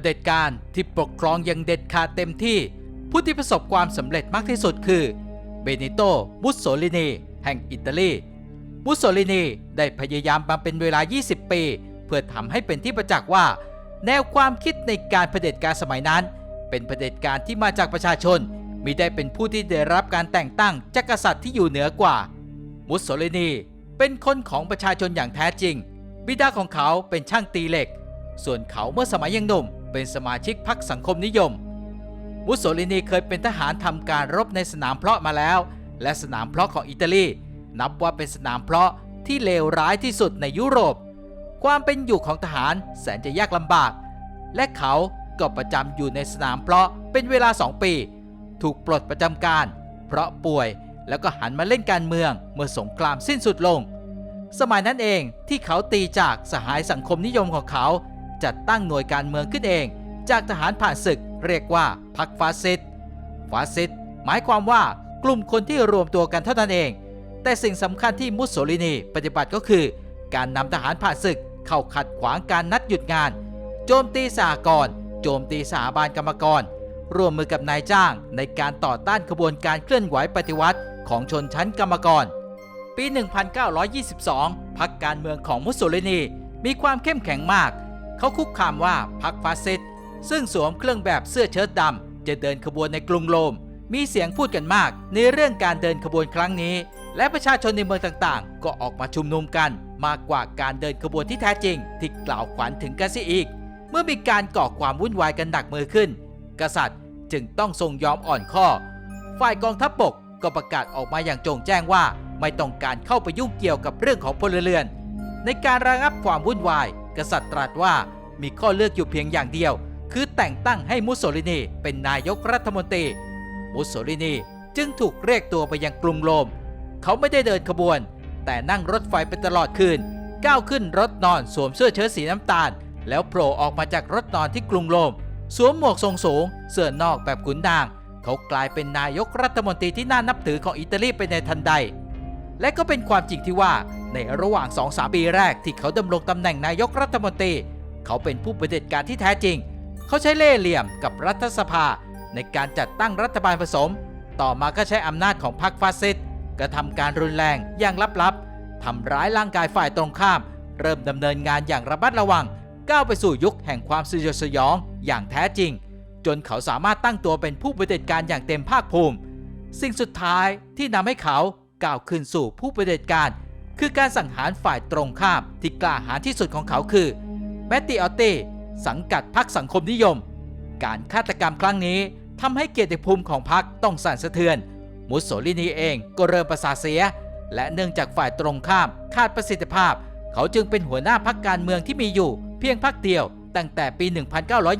ประเด็จการที่ปกครองอย่างเด็ดขาดเต็มที่ ผู้ที่ประสบความสำเร็จมากที่สุดคือเบนิโตมุสโสลินีแห่งอิตาลี มุสโสลินีได้พยายามมาเป็นเวลา 20 ปี เพื่อทำให้เป็นที่ประจักษ์ว่า แนวความคิดในการเผด็จการสมัยนั้น เป็นเผด็จการที่มาจากประชาชนมิได้เป็นผู้ที่ได้รับการแต่งตั้งจากกษัตริย์ที่อยู่เหนือกว่า มุสโสลินีเป็นคนของประชาชนอย่างแท้จริง บิดาของเขาเป็นช่างตีเหล็ก ส่วนเขาเมื่อสมัยยังหนุ่ม เป็นสมาชิกพรรคสังคมนิยม มุสโสลินีเคยเป็นทหารทำการรบในสนามเพลาะมาแล้ว และสนามเพลาะของอิตาลี นับว่าเป็นสนามเพลาะที่เลวร้ายที่สุดในยุโรป ความเป็นอยู่ของทหารแสนจะยากลำบาก และเขาก็ประจำอยู่ในสนามเพลาะเป็นเวลาสองปี ถูกปลดประจำการ เพราะป่วยแล้วก็หันมาเล่นการเมืองเมื่อสงครามสิ้นสุดลง สมัยนั้นเองที่เขาตีจากสหายสังคมนิยมของเขา จัดตั้งหน่วยการเมืองขึ้นเอง จากทหารผ่านศึกเรียกว่าพรรคฟาสซิสต์ฟาสซิสต์หมายความว่ากลุ่มคนที่รวมตัวกันเท่านั้นเอง แต่สิ่งสำคัญที่มุสโสลินีปฏิบัติก็คือ การนำทหารผ่านศึกเข้าขัดขวางการนัดหยุดงาน โจมตีสหกรณ์โจมตีสถาบันกรรมกร ร่วมมือกับนายจ้างในการต่อต้านขบวนการเคลื่อนไหวปฏิวัติของชนชั้นกรรมกร ปี 1922 พรรคการเมืองของมุสโสลินีมีความเข้มแข็งมาก เขาคุกคามว่าพรรคฟาสซิสต์ซึ่งสวมเครื่องแบบเสื้อเชิ้ตดำจะเดินขบวนในกรุงโรม มีเสียงพูดกันมากในเรื่องการเดินขบวนครั้งนี้ และประชาชนในเมืองต่างๆ ก็ออกมาชุมนุมกัน มากกว่าการเดินขบวนที่แท้จริง ที่กล่าวขวัญถึงกันเสียอีก เมื่อมีการก่อความวุ่นวายกันหนักมือขึ้น กษัตริย์จึงต้องทรงยอมอ่อนข้อ ฝ่ายกองทัพบกก็ประกาศออกมาอย่างโจงแจ้งว่า ไม่ต้องการเข้าไปยุ่งเกี่ยวกับเรื่องของพลเรือน ในการระงับความวุ่นวาย กษัตริย์ตรัสว่ามีข้อเลือกอยู่เพียงอย่างเดียว คือแต่งตั้งให้มุสโสลินีเป็นนายกรัฐมนตรี มุสโสลินีจึงถูกเรียกตัวไปยังกรุงโรม เขาไม่ได้เดินขบวน แต่นั่งรถไฟไปตลอดคืน ก้าวขึ้นรถนอนสวมเสื้อเชิ้ตสีน้ำตาล แล้วโผล่ออกมาจากรถนอนที่กรุงโรม สวมหมวกทรงสูง เสื้อนอกแบบขุนนาง เขากลายเป็นนายกรัฐมนตรีที่น่านับถือของอิตาลีไปในทันใด และก็เป็นความจริงที่ว่าในระหว่าง2-3ปีแรกที่เขาดำรงตำแหน่งนายกรัฐมนตรี เขาเป็นผู้เผด็จการที่แท้จริง เขาใช้เล่ห์เหลี่ยมกับรัฐสภา ในการจัดตั้งรัฐบาลผสม ต่อมาก็ใช้อำนาจของพรรคฟาสซิสต์กระทำการรุนแรงอย่างลับๆทำร้ายร่างกายฝ่ายตรงข้าม เริ่มดำเนินงานอย่างระมัดระวัง ก้าวไปสู่ยุคแห่งความสยดสยองอย่างแท้จริง จนเขาสามารถตั้งตัวเป็นผู้เผด็จการอย่างเต็มภาคภูมิ สิ่งสุดท้ายที่นำให้เขา ก้าวขึ้นสู่ผู้เผด็จการ คือการสังหารฝ่ายตรงข้ามที่กล้าหาญที่สุดของเขาคือแมตติออตเต้สังกัดพรรคสังคมนิยม การฆาตกรรมครั้งนี้ทำให้เกียรติภูมิของพรรคต้องสั่นสะเทือน มุสโสลินีเองก็เริ่มประสาเสีย และเนื่องจากฝ่ายตรงข้ามขาดประสิทธิภาพ เขาจึงเป็นหัวหน้าพรรคการเมืองที่มีอยู่เพียงพรรคเดียว ตั้งแต่ปี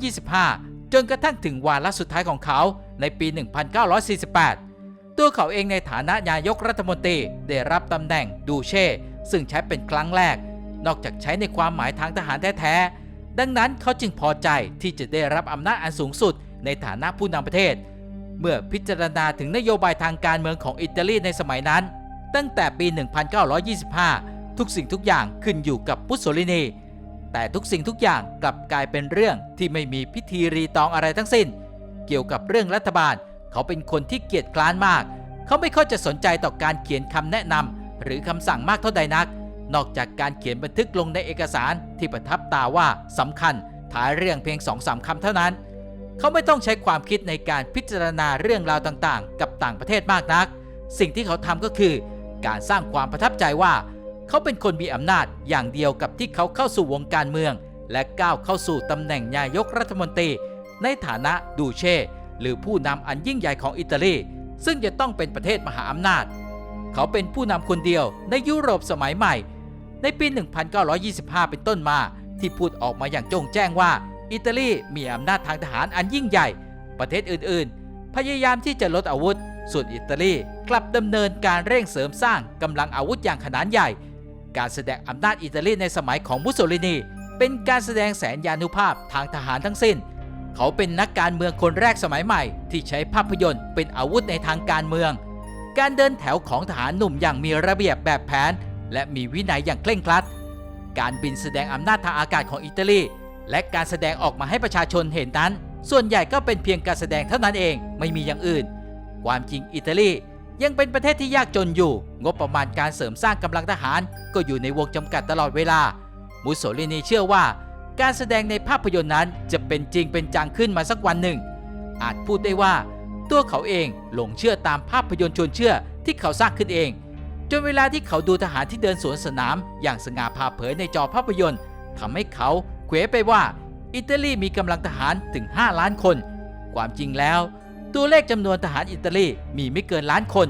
1925 จนกระทั่งถึงวาระสุดท้ายของเขาในปี 1948 ตัวเขาเองในฐานะนายกรัฐมนตรีได้รับตำแหน่งดูเช่ ซึ่งใช้เป็นครั้งแรก นอกจากใช้ในความหมายทางทหารแท้ๆ ดังนั้นเขาจึงพอใจที่จะได้รับอำนาจอันสูงสุดในฐานะผู้นำประเทศ เมื่อพิจารณาถึงนโยบายทางการเมืองของอิตาลีในสมัยนั้น ตั้งแต่ปี 1925 ทุกสิ่งทุกอย่างขึ้นอยู่กับมุสโสลินี แต่ทุกสิ่งทุกอย่างกลับกลายเป็นเรื่องที่ไม่มีพิธีรีตองอะไรทั้งสิ้น เกี่ยวกับเรื่องรัฐบาล เขาเป็นคนที่เกียจคร้านมาก เขาไม่ค่อยจะสนใจต่อการเขียนคำแนะนำหรือคำสั่งมากเท่าใดนัก นอกจากการเขียนบันทึกลงในเอกสารที่ประทับตาว่าสำคัญท้ายเรื่องเพียงสองสามคำเท่านั้น เขาไม่ต้องใช้ความคิดในการพิจารณาเรื่องราวต่างๆ กับต่างประเทศมากนัก สิ่งที่เขาทำก็คือ การสร้างความประทับใจว่า เขาเป็นคนมีอำนาจอย่างเดียวกับที่เขาเข้าสู่วงการเมือง และก้าวเข้าสู่ตำแหน่งนายกรัฐมนตรี ในฐานะดูเช่ หรือผู้นำอันยิ่งใหญ่ของอิตาลีซึ่งจะต้องเป็นประเทศมหาอำนาจ เขาเป็นผู้นำคนเดียวในยุโรปสมัยใหม่ ในปี 1925 เป็นต้นมา ที่พูดออกมาอย่างโจงแจ้งว่า อิตาลีมีอำนาจทางทหารอันยิ่งใหญ่ ประเทศอื่นๆ พยายามที่จะลดอาวุธ ส่วนอิตาลีกลับดำเนินการเร่งเสริมสร้างกำลังอาวุธอย่างขนาดใหญ่ การแสดงอำนาจอิตาลีในสมัยของมุสโสลินีเป็นการแสดงแสนยานุภาพทางทหารทั้งสิ้น เขาเป็นนักการเมืองคนแรกสมัยใหม่ ที่ใช้ภาพยนตร์เป็นอาวุธในทางการเมือง การเดินแถวของทหารหนุ่มอย่างมีระเบียบแบบแผน และมีวินัยอย่างเคร่งครัด การบินแสดงอำนาจทางอากาศของอิตาลี และการแสดงออกมาให้ประชาชนเห็นนั้น ส่วนใหญ่ก็เป็นเพียงการแสดงเท่านั้นเองไม่มีอย่างอื่น ความจริงอิตาลียังเป็นประเทศที่ยากจนอยู่ งบประมาณการเสริมสร้างกำลังทหาร ก็อยู่ในวงจำกัดตลอดเวลา มุสโสลินีเชื่อว่า การแสดงในภาพยนตร์นั้นจะเป็นจริงเป็นจังขึ้นมาสักวันหนึ่ง อาจพูดได้ว่า ตัวเขาเองหลงเชื่อตามภาพยนตร์ชวนเชื่อที่เขาสร้างขึ้นเอง จนเวลาที่เขาดูทหารที่เดินสวนสนาม อย่างสง่าผ่าเผยในจอภาพยนตร์ทำให้เขาเขวไปว่า อิตาลีมีกำลังทหารถึง 5 ล้านคน ความจริงแล้ว ตัวเลขจำนวนทหารอิตาลีมีไม่เกินล้านคน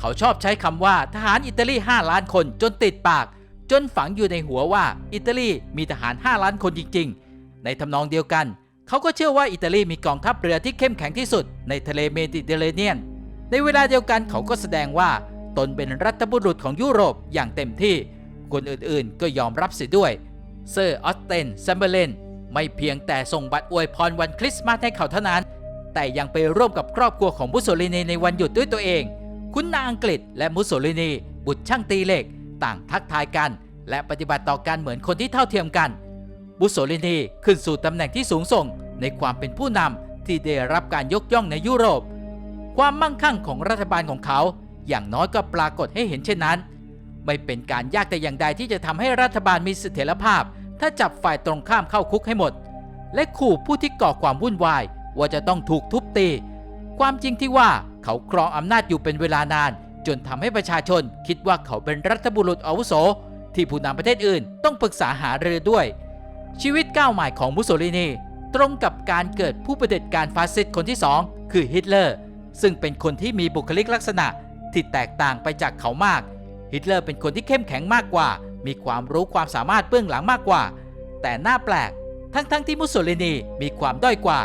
เขาชอบใช้คำว่าทหารอิตาลี 5 ล้านคนจนติดปาก จนฝังอยู่ในหัวว่าอิตาลีมีทหาร 5 ล้านคนจริง ๆ ในทำนองเดียวกัน เขาก็เชื่อว่าอิตาลีมีกองทัพเรือที่เข้มแข็งที่สุดในทะเลเมดิเตอร์เรเนียน ในเวลาเดียวกันเขาก็แสดงว่า ตนเป็นรัฐบุรุษของยุโรปอย่างเต็มที่ คนอื่นๆ ก็ยอมรับเสียด้วย เซอร์ออสเตนแซมเบร์เลนไม่เพียงแต่ส่งบัตรอวยพรวันคริสต์มาสให้เขาเท่านั้น แต่ยังไปร่วมกับครอบครัวของมุสโสลินีในวันหยุดด้วยตัวเอง คุณนางอังกฤษและมุสโสลินีบุตรช่างตีเหล็ก ต่างทักทายกัน และปฏิบัติต่อกันเหมือนคนที่เท่าเทียมกันมุสโสลินีขึ้นสู่ตำแหน่งที่สูงส่งในความเป็นผู้นำที่ได้รับการยกย่องในยุโรป ความมั่งคั่งของรัฐบาลของเขา อย่างน้อยก็ปรากฏให้เห็นเช่นนั้น ไม่เป็นการยากแต่อย่างใดที่จะทำให้รัฐบาลมีเสถียรภาพ ถ้าจับฝ่ายตรงข้ามเข้าคุกให้หมด และขู่ผู้ที่ก่อความวุ่นวายว่าจะต้องถูกทุบตี ความจริงที่ว่าเขาครองอำนาจอยู่เป็นเวลานาน จนทำให้ประชาชนคิดว่าเขาเป็นรัฐบุรุษอาวุโส ที่ผู้นำประเทศอื่นต้องปรึกษาหารือด้วย ชีวิตก้าวใหม่ของมุสโสลินีตรงกับการเกิดผู้ประเด็จการฟาสซิสต์คนที่สองคือฮิตเลอร์ ซึ่งเป็นคนที่มีบุคลิกลักษณะที่แตกต่างไปจากเขามาก ฮิตเลอร์เป็นคนที่เข้มแข็งมากกว่า มีความรู้ความสามารถเบื้องหลังมากกว่า แต่น่าแปลก ทั้งๆทที่มุสโสลินีมีความด้อยกว่า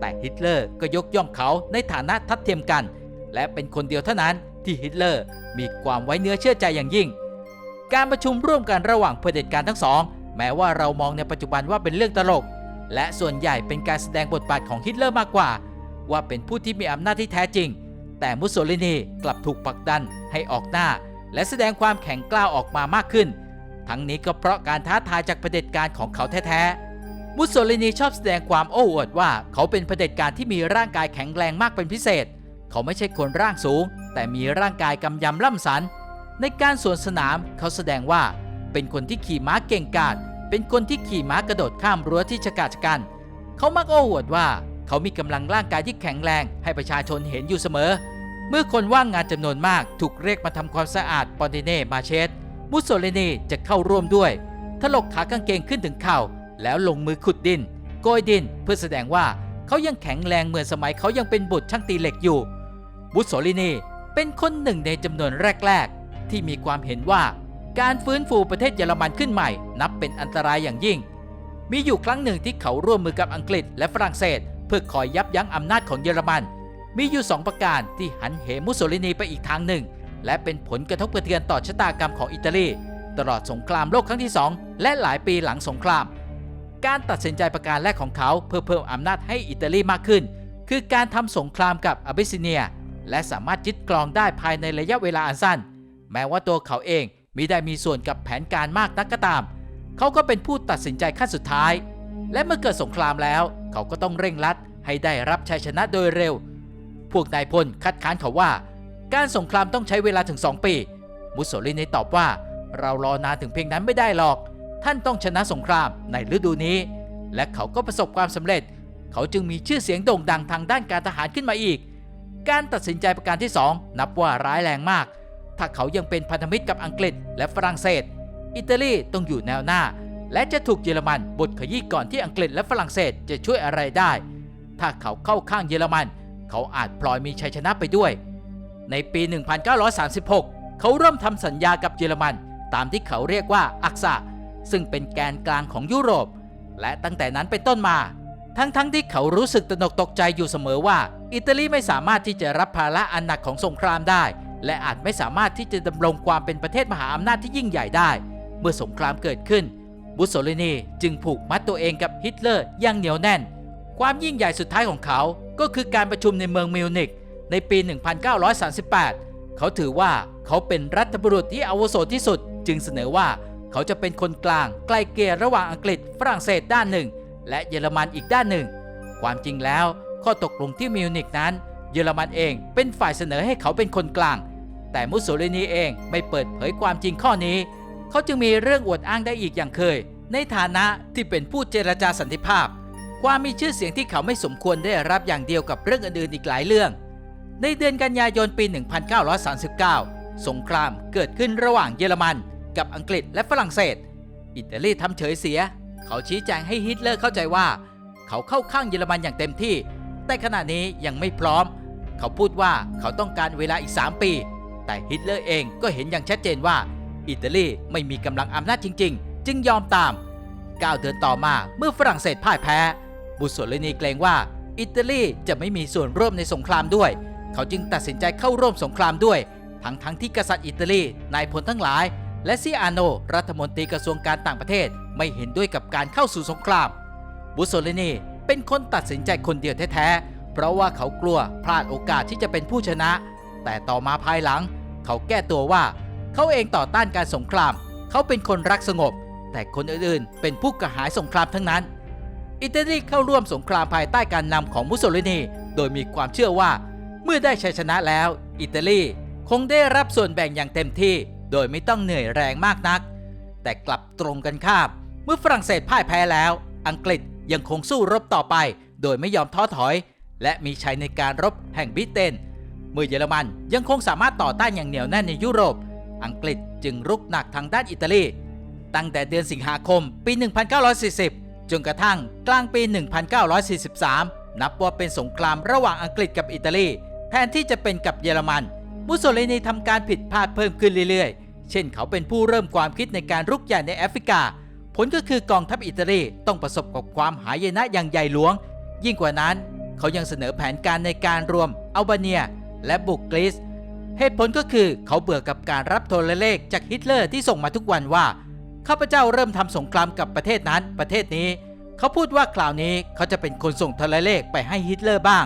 แต่ฮิตเลอร์ก็ยกย่องเขาในฐานะทัดเทียมกัน และเป็นคนเดียวเท่านั้น ที่ฮิตเลอร์มีความไว้เนื้อเชื่อใจอย่างยิ่ง การประชุมร่วมกันระหว่างเผด็จการทั้งสอง แม้ว่าเรามองในปัจจุบันว่าเป็นเรื่องตลก และส่วนใหญ่เป็นการแสดงบทบาทของฮิตเลอร์มากกว่า ว่าเป็นผู้ที่มีอำนาจที่แท้จริง แต่มุสโสลินีกลับถูกผลักดันให้ออกหน้า และแสดงความแข็งกล้าวออกมามากขึ้น ทั้งนี้ก็เพราะการท้าทายจากเผด็จการของเขาแท้ๆ มุสโสลินีชอบแสดงความโอ้อวดว่า เขาเป็นเผด็จการที่มีร่างกายแข็งแรงมากเป็นพิเศษ เขาไม่ใช่คนร่างสูง แต่มีร่างกายกำยำล่ำสัน ในการสวนสนามเขาแสดงว่า เป็นคนที่ขี่ม้าเก่งกาจเป็นคนที่ขี่ม้ากระโดดข้ามรั้วที่ชะกาจกัน เขามักโอ้อวดว่าเขามีกำลังร่างกายที่แข็งแรงให้ประชาชนเห็นอยู่เสมอ เมื่อคนว่างงานจำนวนมากถูกเรียกมาทำความสะอาดปอนติเน่มาเชสมุสโสลินีจะเข้าร่วมด้วยถลกขากางเกงขึ้นถึงเข่า แล้วลงมือขุดดินโกยดินเพื่อแสดงว่าเขายังแข็งแรงเหมือนสมัยเขายังเป็นบุตรช่างตีเหล็กอยู่มุสโสลินี เป็นคนหนึ่งในจำนวนแรก ๆ ที่มีความเห็นว่าการฟื้นฟูประเทศเยอรมันขึ้นใหม่ นับเป็นอันตรายอย่างยิ่ง มีอยู่ครั้งหนึ่งที่เขาร่วมมือกับอังกฤษและฝรั่งเศส เพื่อคอยยับยั้งอำนาจของเยอรมัน มีอยู่สองประการที่หันเหมุสโสลินีไปอีกทางหนึ่ง และเป็นผลกระทบกระเทือนต่อชะตากรรมของอิตาลี ตลอดสงครามโลกครั้งที่ 2 และหลายปีหลังสงคราม การตัดสินใจประการแรกของเขาเพื่อเพิ่มอำนาจให้อิตาลีมากขึ้น คือการทำสงครามกับอาบิสซิเนีย และสามารถยึดกรองได้ภายในระยะเวลาอันสั้น แม้ว่าตัวเขาเองมิได้มีส่วนกับแผนการมากนักก็ตาม เขาก็เป็นผู้ตัดสินใจขั้นสุดท้าย และเมื่อเกิดสงครามแล้ว เขาก็ต้องเร่งรัดให้ได้รับชัยชนะโดยเร็ว พวกนายพลคัดค้านเขาว่า การสงครามต้องใช้เวลาถึง 2 ปี มุสโสลินีตอบว่า เรารอนานถึงเพียงนั้นไม่ได้หรอก ท่านต้องชนะสงครามในฤดูนี้ และเขาก็ประสบความสำเร็จ เขาจึงมีชื่อเสียงโด่งดังทางด้านการทหารขึ้นมาอีก การตัดสินใจประการที่ 2 นับว่าร้ายแรงมาก ถ้าเขายังเป็นพันธมิตรกับอังกฤษและฝรั่งเศส อิตาลีต้องอยู่แนวหน้า และจะถูกเยอรมันบดขยี้ก่อนที่อังกฤษและฝรั่งเศสจะช่วยอะไรได้ ถ้าเขาเข้าข้างเยอรมัน เขาอาจพลอยมีชัยชนะไปด้วย ในปี 1936 เขาเริ่มทำสัญญากับเยอรมัน ตามที่เขาเรียกว่าอักษะซึ่งเป็นแกนกลางของยุโรป และตั้งแต่นั้นเป็นต้นมา ทั้งๆทที่เขารู้สึกตนกตกใจอยู่เสมอว่า อิตาลีไม่สามารถที่จะรับภาระอันหนักของสงครามได้ และอาจไม่สามารถที่จะดำรงความเป็นประเทศมหาอำนาจที่ยิ่งใหญ่ได้ เมื่อสงครามเกิดขึ้น บุสโสลินีจึงผูกมัดตัวเองกับฮิตเลอร์อย่างเหนียวแน่น ความยิ่งใหญ่สุดท้ายของเขา ก็คือการประชุมในเมืองมิวนิกในปี 1938 เขาถือว่าเขาเป็นรัฐบุรุษที่อาวุโสที่สุด จึงเสนอว่าเขาจะเป็นคนกลางไกลเกลี่ยระหว่างอังกฤษฝรั่งเศสด้านหนึ่ง และเยอรมันอีกด้านหนึ่ง ความจริงแล้ว ข้อตกลงที่มิวนิกนั้น เยอรมันเองเป็นฝ่ายเสนอให้เขาเป็นคนกลาง แต่มุสโสลินีเองไม่เปิดเผยความจริงข้อนี้ เขาจึงมีเรื่องอวดอ้างได้อีกอย่างเคย ในฐานะที่เป็นผู้เจรจาสันติภาพ ความมีชื่อเสียงที่เขาไม่สมควรได้รับอย่างเดียวกับเรื่องอื่นๆอีกหลายเรื่อง ในเดือนกันยายนปี 1939 สงครามเกิดขึ้นระหว่างเยอรมัน กับอังกฤษและฝรั่งเศส อิตาลีทำเฉยเสีย เขาชี้แจงให้ฮิตเลอร์เข้าใจว่า เขาเข้าข้างเยอรมันอย่างเต็มที่ แต่ขณะนี้ยังไม่พร้อม เขาพูดว่าเขาต้องการเวลาอีก 3 ปี แต่ฮิตเลอร์เองก็เห็นอย่างชัดเจนว่า อิตาลีไม่มีกำลังอำนาจจริง ๆ จึงยอมตาม9เดือนต่อมาเมื่อฝรั่งเศสพ่ายแพ้ บุสโสลินีเกรงว่าอิตาลีจะไม่มีส่วนร่วมในสงครามด้วย เขาจึงตัดสินใจเข้าร่วมสงครามด้วย ทั้งทั้งที่กษัตริย์อิตาลีนายพลทั้งหลาย และซิอาโนรัฐมนตรีกระทรวงการต่างประเทศไม่เห็นด้วยกับการเข้าสู่สงคราม บุสโสลินี เป็นคนตัดสินใจคนเดียวแท้ๆ เพราะว่าเขากลัวพลาดโอกาสที่จะเป็นผู้ชนะ แต่ต่อมาภายหลัง เขาแก้ตัวว่า เขาเองต่อต้านการสงคราม เขาเป็นคนรักสงบ แต่คนอื่นๆ เป็นผู้กระหายสงครามทั้งนั้น อิตาลีเข้าร่วมสงครามภายใต้การนำของมุสโสลินี โดยมีความเชื่อว่า เมื่อได้ชัยชนะแล้ว อิตาลีคงได้รับส่วนแบ่งอย่างเต็มที่ โดยไม่ต้องเหนื่อยแรงมากนัก แต่กลับตรงกันข้าม เมื่อฝรั่งเศสพ่ายแพ้แล้ว อังกฤษ ยังคงสู้รบต่อไป โดยไม่ยอมท้อถอย และมีชัยในการรบแห่งบิเตนเมื่อเยอรมันยังคงสามารถต่อต้านอย่างเหนียวแน่นในยุโรป อังกฤษจึงรุกหนักทางด้านอิตาลี ตั้งแต่เดือนสิงหาคมปี 1940 จนกระทั่งกลางปี 1943 นับว่าเป็นสงครามระหว่างอังกฤษกับอิตาลี แทนที่จะเป็นกับเยอรมัน มุสโสลินีทำการผิดพลาดเพิ่มขึ้นเรื่อยๆ เช่นเขาเป็นผู้เริ่มความคิดในการรุกใหญ่ในแอฟริกา ผลก็คือกองทัพอิตาลีต้องประสบกับความหายนะอย่างใหญ่หลวง ยิ่งกว่านั้นเขายังเสนอแผนการในการรวมอัลบาเนีย และบุกกรีซเหตุผลก็คือเขาเบื่อกับการรับโทรเลขจากฮิตเลอร์ที่ส่งมาทุกวันว่าข้าพเจ้าเริ่มทำสงครามกับประเทศนั้นประเทศนี้ เขาพูดว่าคราวนี้เขาจะเป็นคนส่งโทรเลขไปให้ฮิตเลอร์บ้าง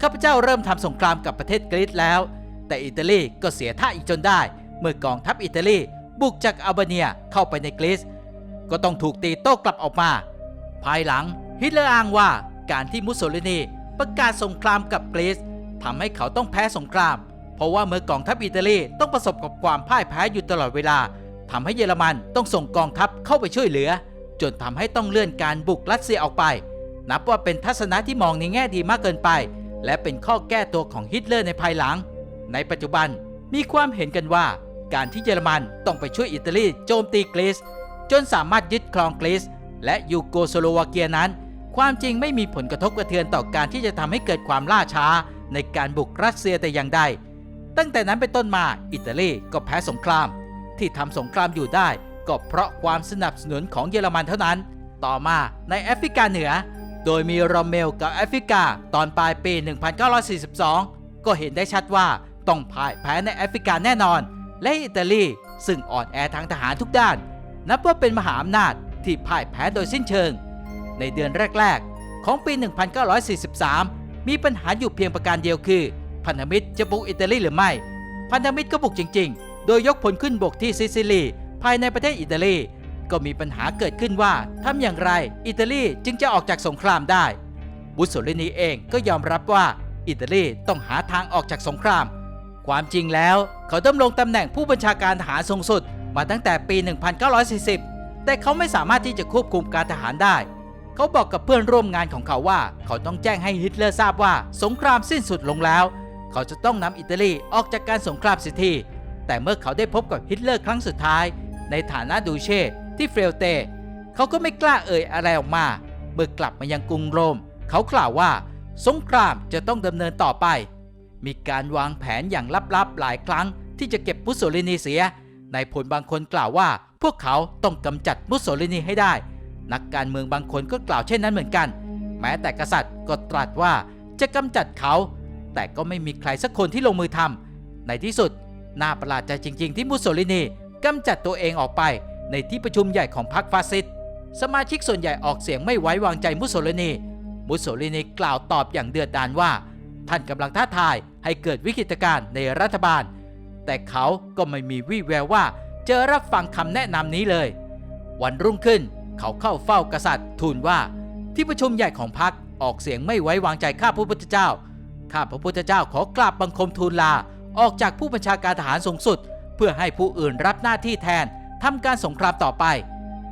ข้าพเจ้าเริ่มทำสงครามกับประเทศกรีซแล้ว แต่อิตาลีก็เสียท่าอีกจนได้ เมื่อกองทัพอิตาลีบุกจากอัลเบเนียเข้าไปในกรีซ ก็ต้องถูกตีโต้กลับออกมา ภายหลังฮิตเลอร์อ้างว่าการที่มุสโสลินีประกาศสงครามกับกรีซทำให้เขาต้องแพ้สงคราม เพราะว่าเมื่อกองทัพอิตาลีต้องประสบกับความพ่ายแพ้อยู่ตลอดเวลาทำให้เยอรมันต้องส่งกองทัพเข้าไปช่วยเหลือ จนทำให้ต้องเลื่อนการบุกรัสเซียออกไป นับว่าเป็นทัศนะที่มองในแง่ดีมากเกินไป และเป็นข้อแก้ตัวของฮิตเลอร์ในภายหลัง ในปัจจุบันมีความเห็นกันว่า การที่เยอรมันต้องไปช่วยอิตาลีโจมตีกรีซ จนสามารถยึดครองกรีซและยูโกสโลวาเกียนั้นความจริงไม่มีผลกระทบกระเทือนต่อการที่จะทำให้เกิดความล่าช้าในการบุกรัสเซียแต่อย่างใด ตั้งแต่นั้นเป็นต้นมาอิตาลีก็แพ้สงคราม ที่ทำสงครามอยู่ได้ ก็เพราะความสนับสนุนของเยอรมันเท่านั้น ต่อมาในแอฟริกาเหนือ โดยมีโรเมลกับแอฟริกาตอนปลายปี 1942 ก็เห็นได้ชัดว่าต้องพ่ายแพ้ในแอฟริกาแน่นอน และอิตาลีซึ่งอ่อนแอทางทหารทุกด้าน นับว่าเป็นมหาอำนาจที่พ่ายแพ้โดยสิ้นเชิง ในเดือนแรก ๆ ของปี 1943 มีปัญหาอยู่เพียงประการเดียวคือ พันธมิตรจะบุกอิตาลีหรือไม่ พันธมิตรก็บุกจริง ๆ โดยยกพลขึ้นบกที่ซิซิลี ภายในประเทศอิตาลี ก็มีปัญหาเกิดขึ้นว่าทำอย่างไรอิตาลีจึงจะออกจากสงครามได้ บุสโสลินีเองก็ยอมรับว่าอิตาลีต้องหาทางออกจากสงคราม ความจริงแล้วเขาดำรงตำแหน่งผู้บัญชาการทหารสูงสุด มาตั้งแต่ปี 1940 แต่เขาไม่สามารถที่จะควบคุมการทหารได้ เขาบอกกับเพื่อนร่วมงานของเขาว่า เขาต้องแจ้งให้ฮิตเลอร์ทราบว่าสงครามสิ้นสุดลงแล้ว เขาจะต้องนำอิตาลีออกจากการสงครามสียทีแต่เมื่อเขาได้พบกับฮิตเลอร์ครั้งสุดท้าย ในฐานะดูเช่ที่เฟลเต เขาก็ไม่กล้าเอ่ยอะไรออกมา เมื่อกลับมายังกรุงโรม เขากล่าวว่าสงครามจะต้องดำเนินต่อไป มีการวางแผนอย่างลับๆหลายครั้งที่จะเก็บมุสโสลินีเสีย นายพลบางคนกล่าวว่า พวกเขาต้องกำจัดมุสโสลินีให้ได้ นักการเมืองบางคนก็กล่าวเช่นนั้นเหมือนกัน แม้แต่กษัตริย์ก็ตรัสว่าจะกำจัดเขา แต่ก็ไม่มีใครสักคนที่ลงมือทำในที่สุดน่าประหลาดใจจริง ๆ ที่มุสโสลินีกำจัดตัวเองออกไปในที่ประชุมใหญ่ของพรรคฟาสซิสต์สมาชิกส่วนใหญ่ออกเสียงไม่ไว้วางใจมุสโสลินี มุสโสลินีกล่าวตอบอย่างเดือดดาลว่า ท่านกำลังท้าทายให้เกิดวิกฤตการณ์ในรัฐบาล แต่เขาก็ไม่มีวี่แววว่าจะรับฟังคำแนะนำนี้เลย วันรุ่งขึ้นเขาเข้าเฝ้ากษัตริย์ทูลว่าที่ประชุมใหญ่ของพรรคออกเสียงไม่ไว้วางใจข้าพระพุทธเจ้า ข้าพระพุทธเจ้าขอกราบบังคมทูลลา ออกจากผู้บัญชาการทหารสูงสุด เพื่อให้ผู้อื่นรับหน้าที่แทนทำการสงครามต่อไป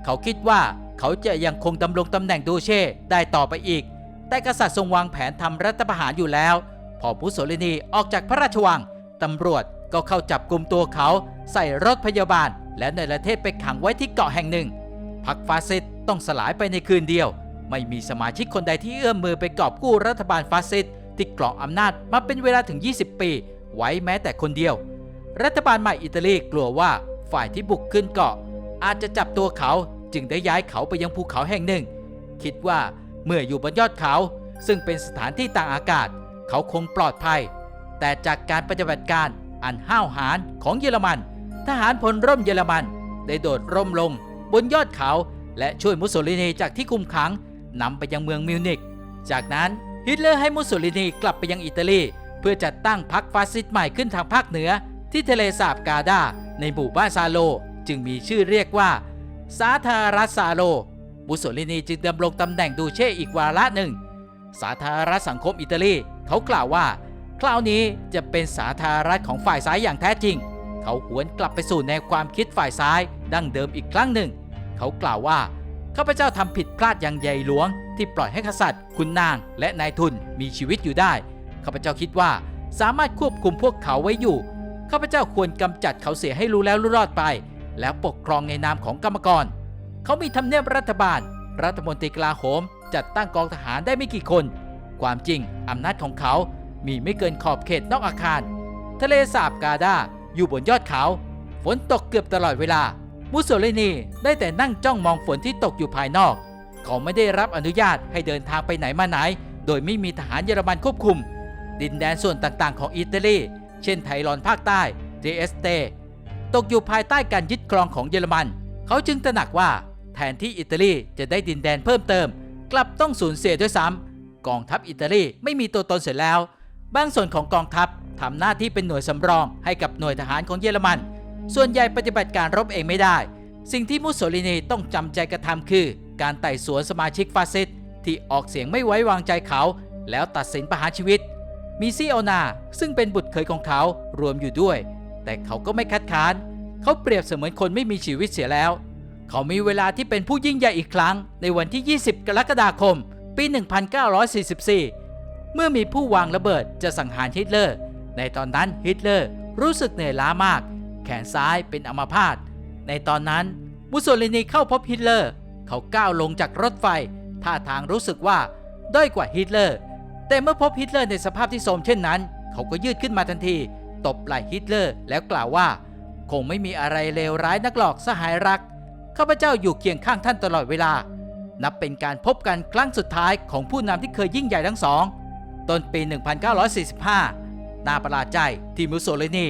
เขาคิดว่าเขาจะยังคงดำรงตำแหน่งดูเช่ได้ต่อไปอีก แต่กษัตริย์ทรงวางแผนทำรัฐประหารอยู่แล้ว พอมุสโสลินีออกจากพระราชวังตำรวจ ก็เข้าจับกลุ่มตัวเขาใส่รถพยาบาล และในประเทศไปขังไว้ที่เกาะแห่งหนึ่งพรรคฟาสซิสต์ต้องสลายไปในคืนเดียว ไม่มีสมาชิกคนใดที่เอื้อมมือไปกอบกู้รัฐบาลฟาสซิสต์ที่กรองอำนาจมาเป็นเวลาถึง 20 ปี ไว้แม้แต่คนเดียว รัฐบาลใหม่อิตาลีกลัวว่าฝ่ายที่บุกขึ้นเกาะ อาจจะจับตัวเขาจึงได้ย้ายเขาไปยังภูเขาแห่งหนึ่ง คิดว่าเมื่ออยู่บนยอดเขา ซึ่งเป็นสถานที่ต่างอากาศ เขาคงปลอดภัย แต่จากการปฏิบัติการ อันห้าวหาญของเยอรมัน ทหารพลร่มเยอรมัน ได้โดดร่มลงบนยอดเขา และช่วยมุสโสลินีจากที่คุมขังนำไปยังเมืองมิวนิก จากนั้นฮิตเลอร์ให้มุสโสลินีกลับไปยังอิตาลี เพื่อจัดตั้งพรรคฟาสซิสต์ใหม่ขึ้นทางภาคเหนือ ที่ทะเลสาบกาดาในหมู่บ้านซาโล จึงมีชื่อเรียกว่าสาธารณรัฐซาโล มุสโสลินีจึงดำรงตำแหน่งดูเช่อีกวาระหนึ่ง สาธารณรัฐสังคมอิตาลีเขากล่าวว่า คราวนี้จะเป็นสาธารณรัฐของฝ่ายซ้ายอย่างแท้จริง เขาหวนกลับไปสู่แนวความคิดฝ่ายซ้ายดั้งเดิมอีกครั้งหนึ่ง เขากล่าวว่าข้าพเจ้าทำผิดพลาดอย่างใหญ่หลวง ที่ปล่อยให้กษัตริย์ คุณนาง และนายทุนมีชีวิตอยู่ได้ข้าพเจ้าคิดว่าสามารถควบคุมพวกเขาไว้อยู่ข้าพเจ้าควรกำจัดเขาเสียให้รู้แล้วรู้รอดไป แล้วปกครองในนามของกรรมกร เขามีทำเนียบรัฐบาล รัฐมนตรีกลาโหม จัดตั้งกองทหารได้ไม่กี่คน ความจริงอำนาจของเขา มีไม่เกินขอบเขตนอกอาคาร ทะเลสาบกาดาอยู่บนยอดเขา ฝนตกเกือบตลอดเวลา มุสโสลินีได้แต่นั่งจ้องมองฝนที่ตกอยู่ภายนอก เขาไม่ได้รับอนุญาตให้เดินทางไปไหนมาไหน โดยไม่มีทหารเยอรมันควบคุม ดินแดนส่วนต่างๆ ของอิตาลี เช่นไทรอนภาคใต้เทเอสเตตกอยู่ภายใต้การยึดครองของเยอรมัน เขาจึงตระหนักว่าแทนที่อิตาลีจะได้ดินแดนเพิ่มเติม กลับต้องสูญเสียด้วยซ้ำกองทัพอิตาลีไม่มีตัวตนเสร็จแล้ว บางส่วนของกองทัพทำหน้าที่เป็นหน่วยสำรองให้กับหน่วยทหารของเยอรมัน ส่วนใหญ่ปฏิบัติการรบเองไม่ได้ สิ่งที่มุสโสลินีต้องจำใจกระทำคือ การไต่สวนสมาชิกฟาสซิสต์ที่ออกเสียงไม่ไว้วางใจเขา แล้วตัดสินประหารชีวิต มีซีโอนาซึ่งเป็นบุตรเขยของเขารวมอยู่ด้วย แต่เขาก็ไม่คัดค้าน เขาเปรียบเสมือนคนไม่มีชีวิตเสียแล้ว เขามีเวลาที่เป็นผู้ยิ่งใหญ่อีกครั้ง ในวันที่ 20 กรกฎาคม ปี 1944 เมื่อมีผู้วางระเบิดจะสังหารฮิตเลอร์ ในตอนนั้นฮิตเลอร์รู้สึกเหนื่อยล้ามาก แขนซ้ายเป็นอัมพาต ในตอนนั้นมุสโสลินีเข้าพบฮิตเลอร์ เขาก้าวลงจากรถไฟ ท่าทางรู้สึกว่าด้อยกว่าฮิตเลอร์ แต่เมื่อพบฮิตเลอร์ในสภาพที่โทรมเช่นนั้น เขาก็ยืดขึ้นมาทันที ตบไหล่ฮิตเลอร์แล้วกล่าวว่า คงไม่มีอะไรเลวร้ายนักหรอกสหายรัก ข้าพเจ้าอยู่เคียงข้างท่านตลอดเวลา นับเป็นการพบกันครั้งสุดท้ายของผู้นำที่เคยยิ่งใหญ่ทั้งสอง ต้นปี 1945 น่าประหลาดใจที่มุสโสลินี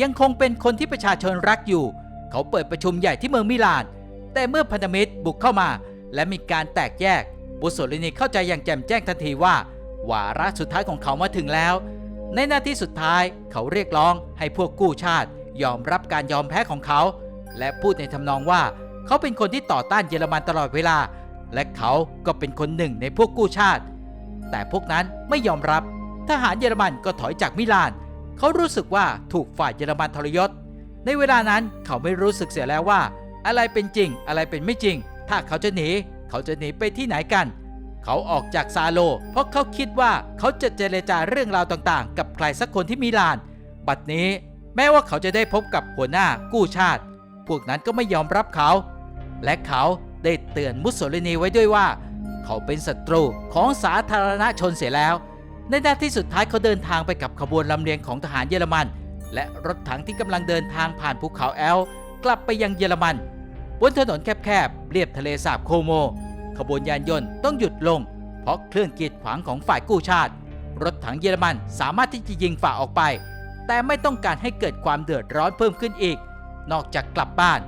ยังคงเป็นคนที่ประชาชนรักอยู่ เขาเปิดประชุมใหญ่ที่เมืองมิลาน แต่เมื่อพันธมิตรบุกเข้ามา และมีการแตกแยก มุสโสลินีเข้าใจอย่างแจ่มแจ้งทันทีว่า วาระสุดท้ายของเขามาถึงแล้ว ในหน้าที่สุดท้ายเขาเรียกร้องให้พวกกู้ชาติ ยอมรับการยอมแพ้ของเขา และพูดในทำนองว่า เขาเป็นคนที่ต่อต้านเยอรมันตลอดเวลา และเขาก็เป็นคนหนึ่งในพวกกู้ชาติ แต่พวกนั้นไม่ยอมรับ ทหารเยอรมันก็ถอยจากมิลาน เขารู้สึกว่าถูกฝ่ายเยอรมันทรยศ ในเวลานั้นเขาไม่รู้สึกเสียแล้วว่า อะไรเป็นจริง อะไรเป็นไม่จริง ถ้าเขาจะหนี เขาจะหนีไปที่ไหนกัน เขาออกจากซาโล เพราะเขาคิดว่าเขาจะเจรจาเรื่องราวต่างๆ กับใครสักคนที่มิลาน บัดนี้แม้ว่าเขาจะได้พบกับหัวหน้ากู้ชาติ พวกนั้นก็ไม่ยอมรับเขา และเขาได้เตือนมุสโสลินีไว้ด้วยว่า เขาเป็นศัตรูของสาธารณชนเสียแล้ว ในนาทีสุดท้ายเขาเดินทางไปกับขบวนลำเลียงของทหารเยอรมัน และรถถังที่กำลังเดินทางผ่านภูเขาแอล กลับไปยังเยอรมัน บนถนนแคบๆเรียบทะเลสาบโคโม ขบวนยานยนต์ต้องหยุดลง เพราะเครื่องกีดขวางของฝ่ายกู้ชาติ รถถังเยอรมันสามารถที่จะยิงฝ่าออกไป แต่ไม่ต้องการให้เกิดความเดือดร้อนเพิ่มขึ้นอีก นอกจากกลับบ้าน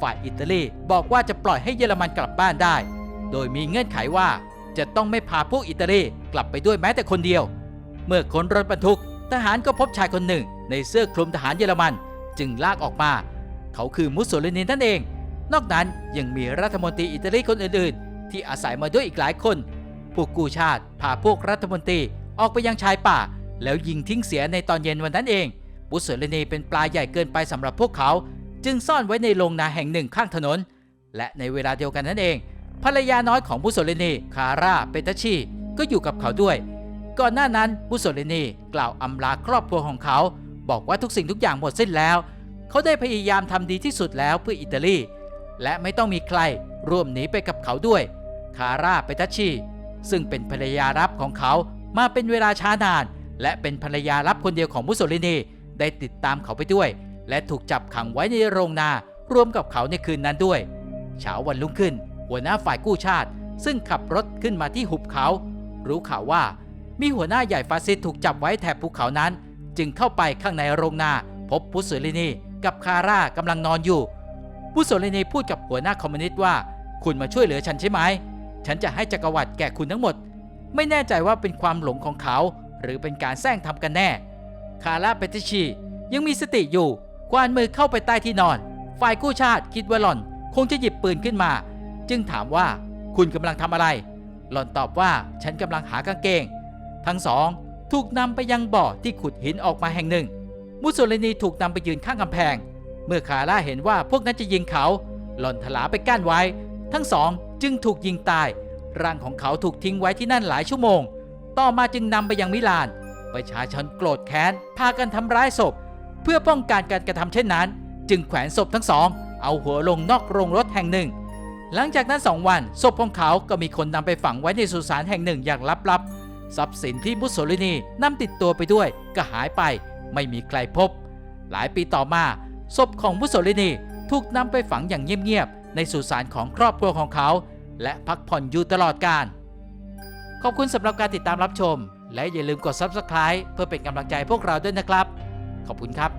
ฝ่ายอิตาลีบอกว่าจะปล่อยให้เยอรมันกลับบ้านได้ โดยมีเงื่อนไขว่าจะต้องไม่พาพวกอิตาลีกลับไปด้วยแม้แต่คนเดียว เมื่อคนรถบรรทุก ทหารก็พบชายคนหนึ่ง ในเสื้อคลุมทหารเยอรมัน จึงลากออกมา เขาคือมุสโสลินีนั่นเอง นอกนั้นยังมีรัฐมนตรีอิตาลีคนอื่นๆ ที่อาศัยมาด้วยอีกหลายคนพวกกู้ชาติพาพวกรัฐมนตรีออกไปยังชายป่า แล้วยิงทิ้งเสียในตอนเย็นวันนั้นเองมุสโสลินีเป็นปลาใหญ่เกินไปสำหรับพวกเขา จึงซ่อนไว้ในโรงนาแห่งหนึ่งข้างถนน และในเวลาเดียวกันนั่นเอง ภรรยาน้อยของมุสโสลินีคาร่าเปตาชีก็อยู่กับเขาด้วย ก่อนหน้านั้นมุสโสลินีกล่าวอำลาครอบครัวของเขา บอกว่าทุกสิ่งทุกอย่างหมดสิ้นแล้ว เขาได้พยายามทำดีที่สุดแล้วเพื่ออิตาลี และไม่ต้องมีใครร่วมหนีไปกับเขาด้วย คาร่าเปตาชีซึ่งเป็นภรรยารับของเขามาเป็นเวลาช้านาน และเป็นภรรยารับคนเดียวของมุสโสลินีได้ติดตามเขาไปด้วย และถูกจับขังไว้ในโรงนารวมกับเขาในคืนนั้นด้วย เช้าวันรุ่งขึ้น หัวหน้าฝ่ายกู้ชาติ ซึ่งขับรถขึ้นมาที่หุบเขา รู้ข่าวว่า มีหัวหน้าใหญ่ฟาซิสถูกจับไว้แถบภูเขานั้น จึงเข้าไปข้างในโรงนา พบมุสโสลินีกับคาร่ากำลังนอนอยู่มุสโสลินีพูดกับหัวหน้าคอมมิวนิสต์ว่า คุณมาช่วยเหลือฉันใช่ไหมฉันจะให้จักรวรรดิแก่คุณทั้งหมด ไม่แน่ใจว่าเป็นความหลงของเขา หรือเป็นการแซงทำกันแน่ คาร่าเปติชียังมีสติอยู่ควานมือเข้าไปใต้ที่นอน ฝ่ายกู้ชาติคิดว่าหล่อน คงจะหยิบปืนขึ้นมา จึงถามว่าคุณกำลังทำอะไร หล่อนตอบว่าฉันกำลังหากางเกง ทั้งสองถูกนำไปยังบ่อที่ขุดหินออกมาแห่งหนึ่ง มุสโสลินีถูกนำไปยืนข้างกำแพง เมื่อคาร่าเห็นว่าพวกนั้นจะยิงเขา หล่อนถลาไปกั้นไว้ ทั้งสองจึงถูกยิงตาย ร่างของเขาถูกทิ้งไว้ที่นั่นหลายชั่วโมง ต่อมาจึงนำไปยังมิลาน ประชาชนโกรธแค้นพากันทำร้ายศพ เพื่อป้องกันการกระทำเช่นนั้น จึงแขวนศพทั้งสอง เอาหัวลงนอกโรงรถแห่งหนึ่ง หลังจากนั้นสองวันศพของเขาก็มีคนนำไปฝังไว้ในสุสานแห่งหนึ่งอย่างลับๆ ทรัพย์สินที่มุสโสลินีนำติดตัวไปด้วยก็หายไปไม่มีใครพบ หลายปีต่อมาศพของมุสโสลินีถูกนำไปฝังอย่างเงียบๆในสุสานของครอบครัวของเขา และพักผ่อนอยู่ตลอดกาลขอบคุณสำหรับการติดตามรับชม และอย่าลืมกด Subscribe เพื่อเป็นกำลังใจพวกเราด้วยนะครับ ขอบคุณครับ